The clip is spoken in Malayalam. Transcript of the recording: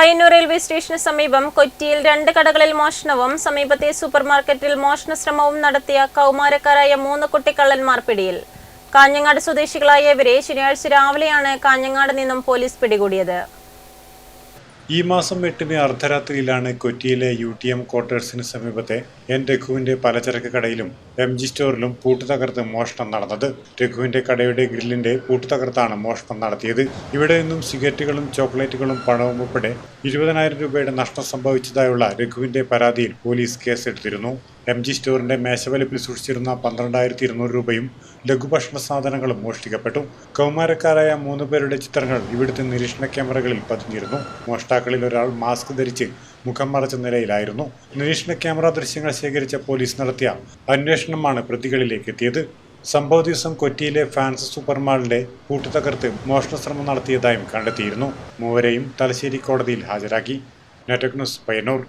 പയ്യന്നൂർ റെയിൽവേ സ്റ്റേഷന് സമീപം കൊച്ചിയിൽ രണ്ട് കടകളിൽ മോഷണവും സമീപത്തെ സൂപ്പർമാർക്കറ്റിൽ മോഷണ ശ്രമവും നടത്തിയ കൗമാരക്കാരായ മൂന്ന് കുട്ടിക്കള്ളന്മാർ പിടിയിൽ. കാഞ്ഞങ്ങാട് സ്വദേശികളായ ഇവരെ ശനിയാഴ്ച രാവിലെയാണ് കാഞ്ഞങ്ങാട് നിന്നും പോലീസ് പിടികൂടിയത്. ഈ മാസം എട്ടിന് അർദ്ധരാത്രിയിലാണ് കൊച്ചിയിലെ യു ടി എം ക്വാർട്ടേഴ്സിന് സമീപത്തെ എൻ രഘുവിന്റെ പലചരക്ക് കടയിലും എം ജി സ്റ്റോറിലും പൂട്ട് തകർത്ത് മോഷണം നടന്നത്. രഘുവിന്റെ കടയുടെ ഗ്രില്ലിന്റെ പൂട്ട് തകർത്താണ് മോഷണം നടത്തിയത്. ഇവിടെ നിന്നും സിഗരറ്റുകളും ചോക്ലേറ്റുകളും പണവും ഉൾപ്പെടെ ഇരുപതിനായിരം രൂപയുടെ നഷ്ടം സംഭവിച്ചതായുള്ള രഘുവിന്റെ പരാതിയിൽ പോലീസ് കേസെടുത്തിരുന്നു. എം ജി സ്റ്റോറിന്റെ മേശവലിപ്പിൽ സൂക്ഷിച്ചിരുന്ന പന്ത്രണ്ടായിരത്തി ഇരുന്നൂറ് രൂപയും ലഘുഭക്ഷണ സാധനങ്ങളും മോഷ്ടിക്കപ്പെട്ടു. കൗമാരക്കാരായ മൂന്ന് പേരുടെ ചിത്രങ്ങൾ ഇവിടുത്തെ നിരീക്ഷണ ക്യാമറകളിൽ പതിഞ്ഞിരുന്നു. മോഷ്ടാക്കളിൽ ഒരാൾ മാസ്ക് ധരിച്ച് മുഖം മറച്ച നിലയിലായിരുന്നു. നിരീക്ഷണ ക്യാമറ ദൃശ്യങ്ങൾ ശേഖരിച്ച പോലീസ് നടത്തിയ അന്വേഷണമാണ് പ്രതികളിലേക്ക് എത്തിയത്. സംഭവ ദിവസം കൊച്ചിയിലെ ഫാൻസ് സൂപ്പർമാളിന്റെ കൂട്ടുതകർത്ത് മോഷണശ്രമം മോഷണ ശ്രമം നടത്തിയതായും കണ്ടെത്തിയിരുന്നു. മൂവരെയും തലശ്ശേരി കോടതിയിൽ ഹാജരാക്കി. ന്യൂസ് പയ്യന്നൂർ.